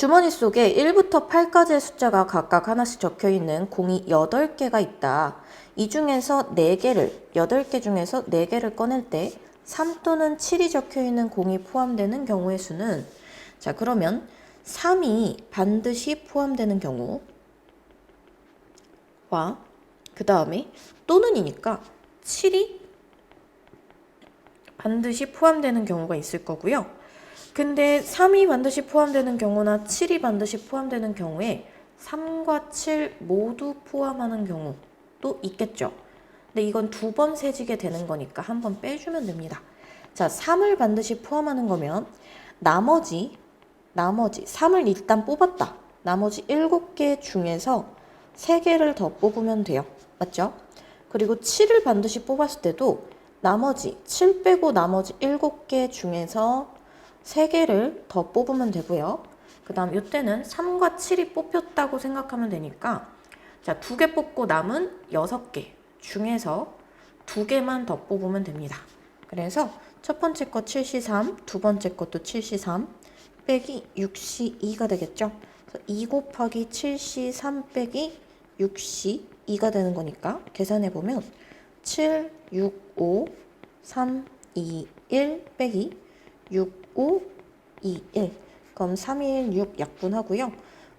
주머니 속에 1부터 8까지의 숫자가 각각 하나씩 적혀 있는 공이 8개가 있다. 이 중에서 4개를, 8개 중에서 4개를 꺼낼 때 3 또는 7이 적혀 있는 공이 포함되는 경우의 수는 자, 그러면 3이 반드시 포함되는 경우 와 그 다음에 또는이니까 7이 반드시 포함되는 경우가 있을 거고요. 근데 3이 반드시 포함되는 경우나 7이 반드시 포함되는 경우에 3과 7 모두 포함하는 경우도 있겠죠. 근데 이건 두 번 세지게 되는 거니까 한 번 빼주면 됩니다. 자, 3을 반드시 포함하는 거면 나머지 나머지 3을 일단 뽑았다. 나머지 7개 중에서 3개를 더 뽑으면 돼요. 맞죠? 그리고 7을 반드시 뽑았을 때도 나머지 7 빼고 나머지 7개 중에서 3개를 더 뽑으면 되고요. 그 다음 이때는 3과 7이 뽑혔다고 생각하면 되니까 자, 2개 뽑고 남은 6개 중에서 2개만 더 뽑으면 됩니다. 그래서 첫 번째 거 7C3, 두 번째 것도 7C3 빼기 6C2가 되겠죠. 그래서 2 곱하기 7C3 빼기 6C2가 되는 거니까 계산해 보면 7, 6, 5, 3, 2, 1 빼기 6, 5, 2, 1. 그럼 3, 1, 6 약분하고요.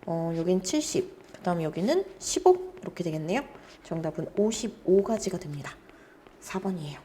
어, 여긴 70, 그 다음 여기는 15 이렇게 되겠네요. 정답은 55가지가 됩니다. 4번이에요.